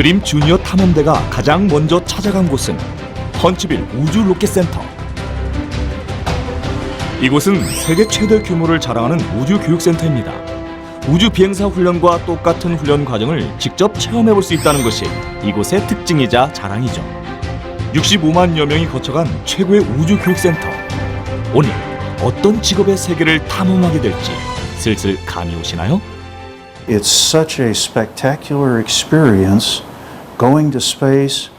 드림 주니어 탐험대가 가장 먼저 찾아간 곳은 펀치빌 우주 로켓센터. 이곳은 세계 최대 규모를 자랑하는 우주 교육센터입니다. 우주 비행사 훈련과 똑같은 훈련 과정을 직접 체험해 볼 수 있다는 것이 이곳의 특징이자 자랑이죠. 65만여 명이 거쳐간 최고의 우주 교육센터. 오늘 어떤 직업의 세계를 탐험하게 될지 슬슬 감이 오시나요? It's such a spectacular experience going to space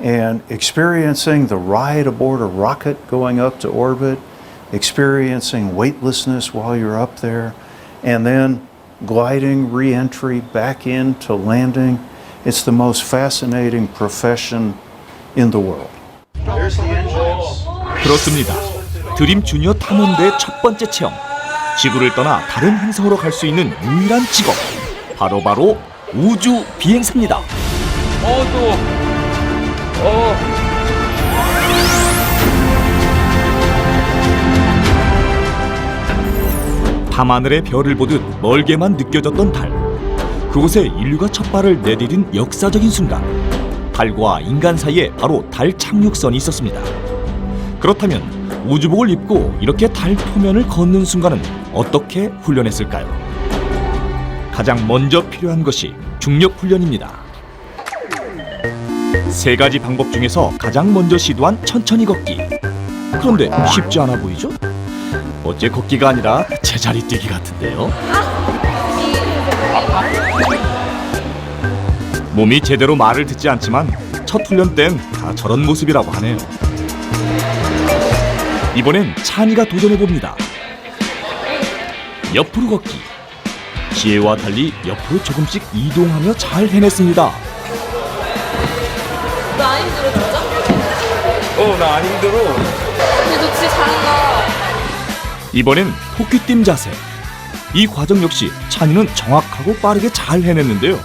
and experiencing the ride aboard a rocket going up to orbit, experiencing weightlessness while you're up there, and then gliding re entry back into landing. It's the most fascinating profession in the world. 그렇습니다. 드림 주니어 탐험대의 첫 번째 체험. 지구를 떠나 다른 행성으로 갈 수 있는 유일한 직업. 바로 바로 우주 비행사입니다. 어, 또. 어. 밤하늘의 별을 보듯 멀게만 느껴졌던 달. 그곳에 인류가 첫 발을 내디딘 역사적인 순간. 달과 인간 사이에 바로 달 착륙선이 있었습니다. 그렇다면 우주복을 입고 이렇게 달 표면을 걷는 순간은 어떻게 훈련했을까요? 가장 먼저 필요한 것이 중력 훈련입니다. 세 가지 방법 중에서 가장 먼저 시도한 천천히 걷기. 그런데 쉽지 않아 보이죠? 어째 걷기가 아니라 제자리 뛰기 같은데요. 몸이 제대로 말을 듣지 않지만 첫 훈련 땐 다 저런 모습이라고 하네요. 이번엔 찬이가 도전해 봅니다. 옆으로 걷기. 지혜와 달리 옆으로 조금씩 이동하며 잘 해냈습니다. 나 안 힘들어 진짜? 어, 나 안 힘들어. 근데 너 진짜 잘한다. 이번엔 토끼띠 자세. 이 과정 역시 찬이는 정확하고 빠르게 잘 해냈는데요.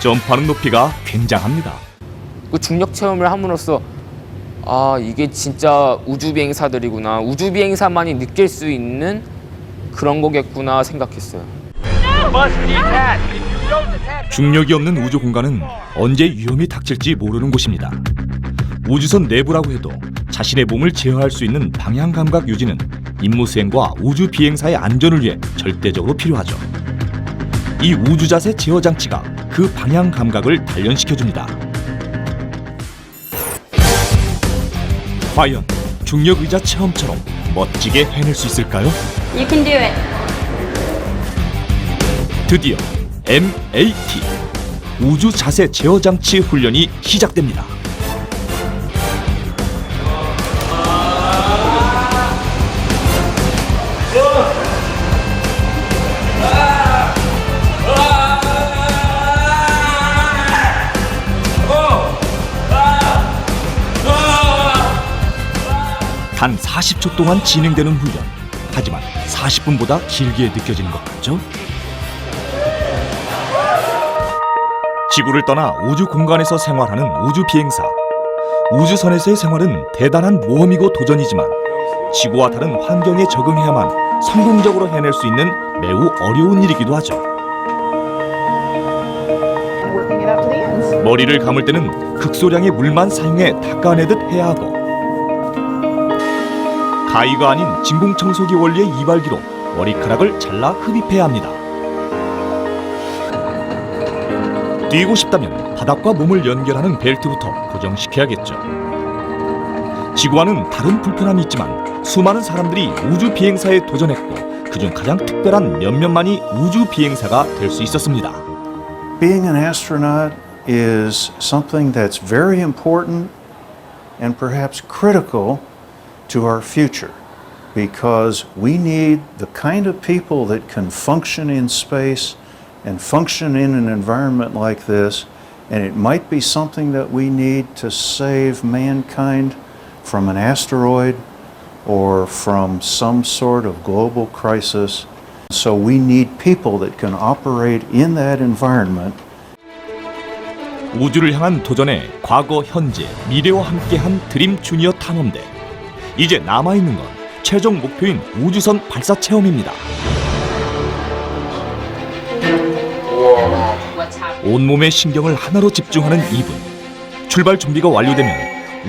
점프하는 높이가 굉장합니다. 그 중력 체험을 함으로써 아 이게 진짜 우주 비행사들이구나 우주 비행사만이 느낄 수 있는 그런 거겠구나 생각했어요. 중력이 없는 우주 공간은 언제 위험이 닥칠지 모르는 곳입니다. 우주선 내부라고 해도 자신의 몸을 제어할 수 있는 방향 감각 유지는 임무 수행과 우주 비행사의 안전을 위해 절대적으로 필요하죠. 이 우주 자세 제어 장치가 그 방향 감각을 단련시켜 줍니다. 과연 중력 의자 체험처럼 멋지게 해낼 수 있을까요? You can do it. 드디어 MAT 우주 자세 제어 장치 훈련이 시작됩니다. 단 40초 동안 진행되는 훈련. 하지만 40분보다 길게 느껴지는 것 같죠? 지구를 떠나 우주 공간에서 생활하는 우주 비행사. 우주선에서의 생활은 대단한 모험이고 도전이지만 지구와 다른 환경에 적응해야만 성공적으로 해낼 수 있는 매우 어려운 일이기도 하죠. 머리를 감을 때는 극소량의 물만 사용해 닦아내듯 해야 하고 가위가 아닌 진공청소기 원리의 이발기로 머리카락을 잘라 흡입해야 합니다. 뛰고 싶다면 바닥과 몸을 연결하는 벨트부터 고정시켜야겠죠. 지구와는 다른 불편함이 있지만 수많은 사람들이 우주 비행사에 도전했고 그중 가장 특별한 몇몇만이 우주 비행사가 될 수 있었습니다. Being an astronaut is something that's very important and perhaps critical to our future because we need the kind of people that can function in space and function in an environment like this. And it might be something that we need to save mankind from an asteroid or from some sort of global crisis. So we need people that can operate in that environment 우주를 향한 도전에 과거, 현재, 미래와 함께한 드림 주니어 탐험대. 이제 남아있는 건 최종 목표인 우주선 발사 체험입니다. 온몸의 신경을 하나로 집중하는 이분. 출발 준비가 완료되면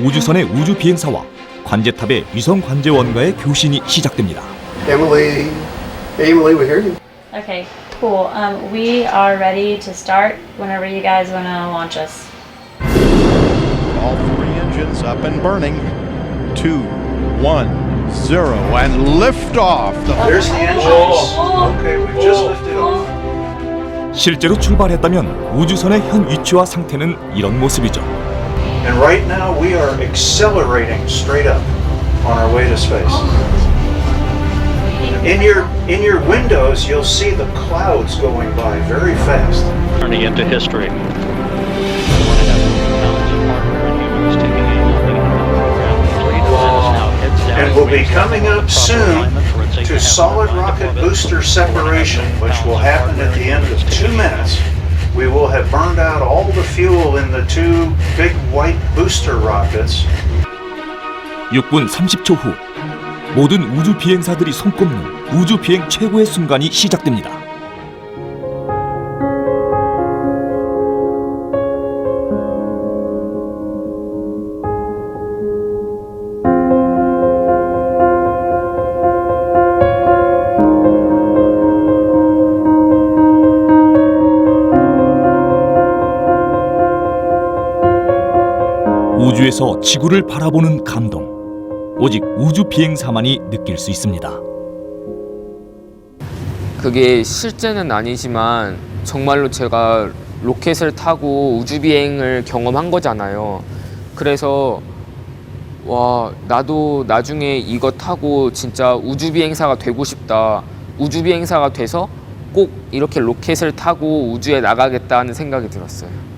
우주선의 우주 비행사와 관제탑의 위성 관제원과의 교신이 시작됩니다. Emily, Emily, we hear you. Okay, cool. Um, we are ready to start whenever you guys want to launch us. All three engines up and burning. Two, one, zero, and lift off. The There's the engines. Okay, we've just lifted off. 실제로 출발했다면 우주선의 현 위치와 상태는 이런 모습이죠. And right now we are accelerating straight up on our way to space. In your in your windows you'll see the clouds going by very fast. turning into history. And we'll be coming up soon to solid rocket booster separation, which will happen at the end of two minutes. We will have burned out all the fuel in the two big white booster rockets. 6분 30초 후 모든 우주 비행사들이 손꼽는 우주 비행 최고의 순간이 시작됩니다. 우주에서 지구를 바라보는 감동. 오직 우주 비행사만이 느낄 수 있습니다. 그게 실제는 아니지만 정말로 제가 로켓을 타고 우주 비행을 경험한 거잖아요. 그래서 와 나도 나중에 이거 타고 진짜 우주 비행사가 되고 싶다. 우주 비행사가 돼서 꼭 이렇게 로켓을 타고 우주에 나가겠다는 생각이 들었어요.